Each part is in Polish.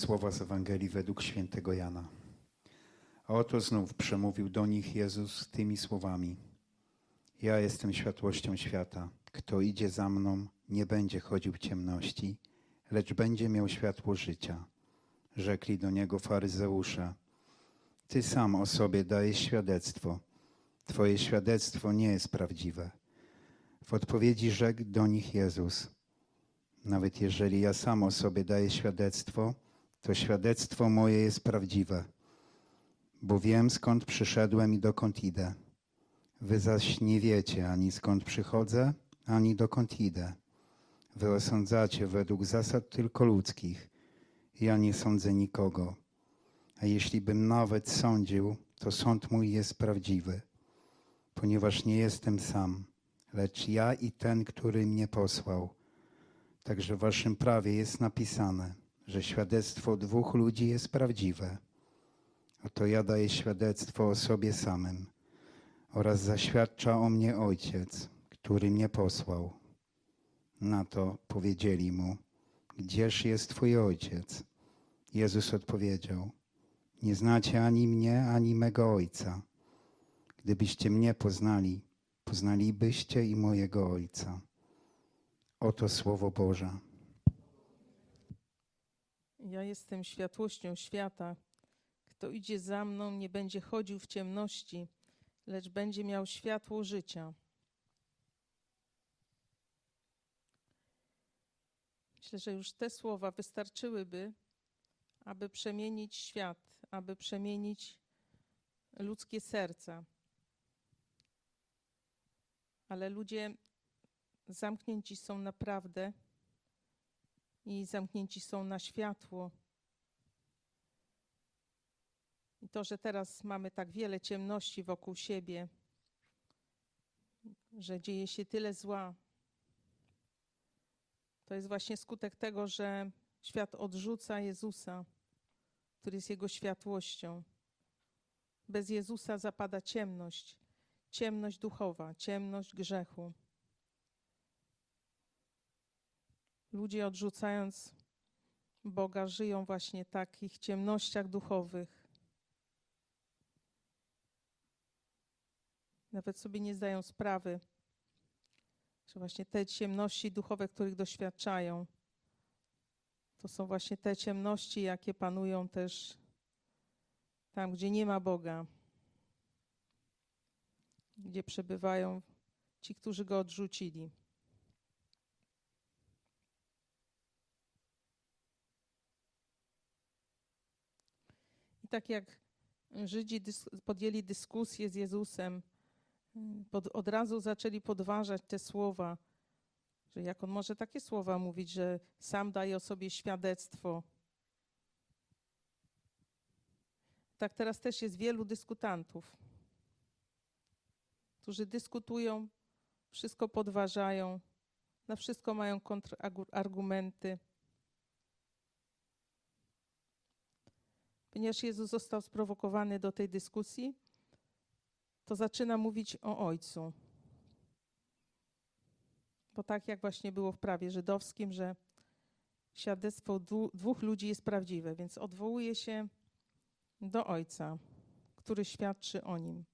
Słowa z Ewangelii według świętego Jana. A oto znów przemówił do nich Jezus tymi słowami: Ja jestem światłością świata. Kto idzie za mną, nie będzie chodził w ciemności, lecz będzie miał światło życia. Rzekli do niego faryzeusze: Ty sam o sobie dajesz świadectwo. Twoje świadectwo nie jest prawdziwe. W odpowiedzi rzekł do nich Jezus: Nawet jeżeli ja sam o sobie daję świadectwo, to świadectwo moje jest prawdziwe, bo wiem skąd przyszedłem i dokąd idę. Wy zaś nie wiecie ani skąd przychodzę, ani dokąd idę. Wy osądzacie według zasad tylko ludzkich. Ja nie sądzę nikogo. A jeśli bym nawet sądził, to sąd mój jest prawdziwy, ponieważ nie jestem sam, lecz ja i ten, który mnie posłał. Także w waszym prawie jest napisane, że świadectwo dwóch ludzi jest prawdziwe. Oto ja daję świadectwo o sobie samym oraz zaświadcza o mnie Ojciec, który mnie posłał. Na to powiedzieli mu, gdzież jest Twój Ojciec? Jezus odpowiedział, nie znacie ani mnie, ani mego Ojca. Gdybyście mnie poznali, poznalibyście i mojego Ojca. Oto Słowo Boże. Ja jestem światłością świata. Kto idzie za mną, nie będzie chodził w ciemności, lecz będzie miał światło życia. Myślę, że już te słowa wystarczyłyby, aby przemienić świat, aby przemienić ludzkie serca. Ale ludzie zamknięci są naprawdę i zamknięci są na światło. I to, że teraz mamy tak wiele ciemności wokół siebie, że dzieje się tyle zła, to jest właśnie skutek tego, że świat odrzuca Jezusa, który jest Jego światłością. Bez Jezusa zapada ciemność, ciemność duchowa, ciemność grzechu. Ludzie odrzucając Boga żyją właśnie w takich ciemnościach duchowych. Nawet sobie nie zdają sprawy, że właśnie te ciemności duchowe, których doświadczają, to są właśnie te ciemności, jakie panują też tam, gdzie nie ma Boga, gdzie przebywają ci, którzy go odrzucili. Tak jak Żydzi podjęli dyskusję z Jezusem, od razu zaczęli podważać te słowa, że jak on może takie słowa mówić, że sam daje o sobie świadectwo. Tak teraz też jest wielu dyskutantów, którzy dyskutują, wszystko podważają, na wszystko mają kontrargumenty. Ponieważ Jezus został sprowokowany do tej dyskusji, to zaczyna mówić o Ojcu. Bo tak jak właśnie było w prawie żydowskim, że świadectwo dwóch ludzi jest prawdziwe, więc odwołuje się do Ojca, który świadczy o nim,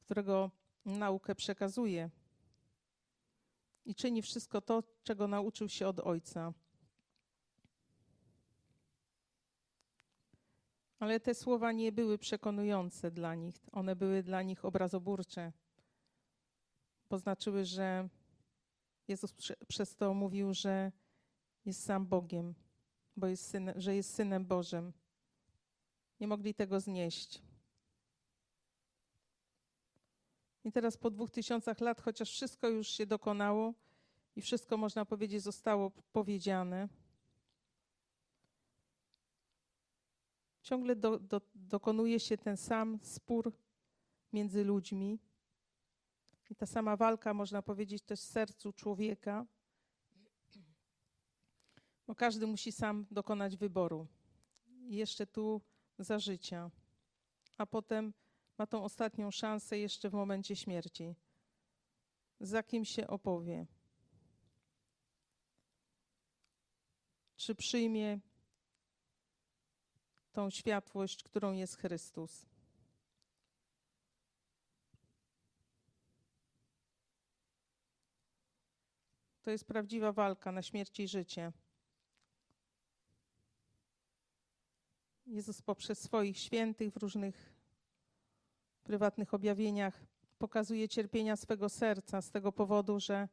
którego naukę przekazuje i czyni wszystko to, czego nauczył się od Ojca. Ale te słowa nie były przekonujące dla nich. One były dla nich obrazoburcze. Bo znaczyły, że Jezus prze, przez to mówił, że jest sam Bogiem, bo jest synem, że jest synem Bożym. Nie mogli tego znieść. I teraz po dwóch tysiącach lat, chociaż wszystko już się dokonało i wszystko, można powiedzieć, zostało powiedziane, ciągle do, do, dokonuje się ten sam spór między ludźmi i ta sama walka, można powiedzieć, też w sercu człowieka, bo każdy musi sam dokonać wyboru. I jeszcze tu za życia, a potem ma tą ostatnią szansę jeszcze w momencie śmierci. Za kim się opowie? czy przyjmie tą światłość, którą jest Chrystus. To jest prawdziwa walka na śmierć i życie. Jezus poprzez swoich świętych w różnych prywatnych objawieniach pokazuje cierpienia swego serca z tego powodu, że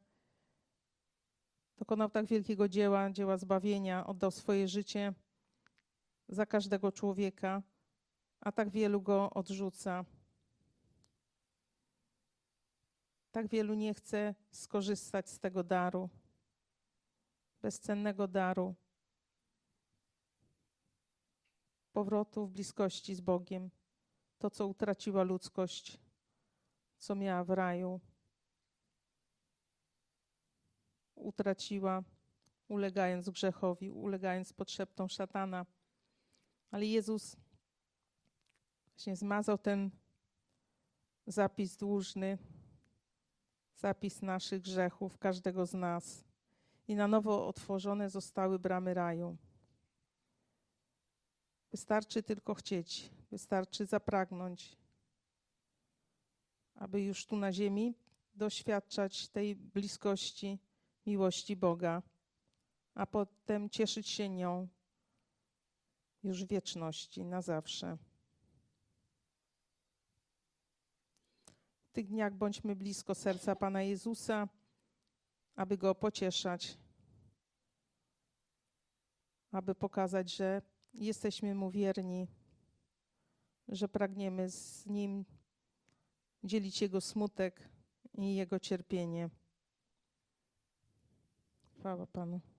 dokonał tak wielkiego dzieła, dzieła zbawienia, oddał swoje życie za każdego człowieka, a tak wielu go odrzuca. Tak wielu nie chce skorzystać z tego daru, bezcennego daru powrotu w bliskości z Bogiem, to co utraciła ludzkość, co miała w raju, utraciła, ulegając grzechowi, ulegając podszeptom szatana. Ale Jezus właśnie zmazał ten zapis dłużny, zapis naszych grzechów, każdego z nas. I na nowo otworzone zostały bramy raju. Wystarczy tylko chcieć, wystarczy zapragnąć, aby już tu na ziemi doświadczać tej bliskości, miłości Boga, a potem cieszyć się nią już wieczności, na zawsze. W tych dniach bądźmy blisko serca Pana Jezusa, aby Go pocieszać, aby pokazać, że jesteśmy Mu wierni, że pragniemy z Nim dzielić Jego smutek i Jego cierpienie. Chwała Panu.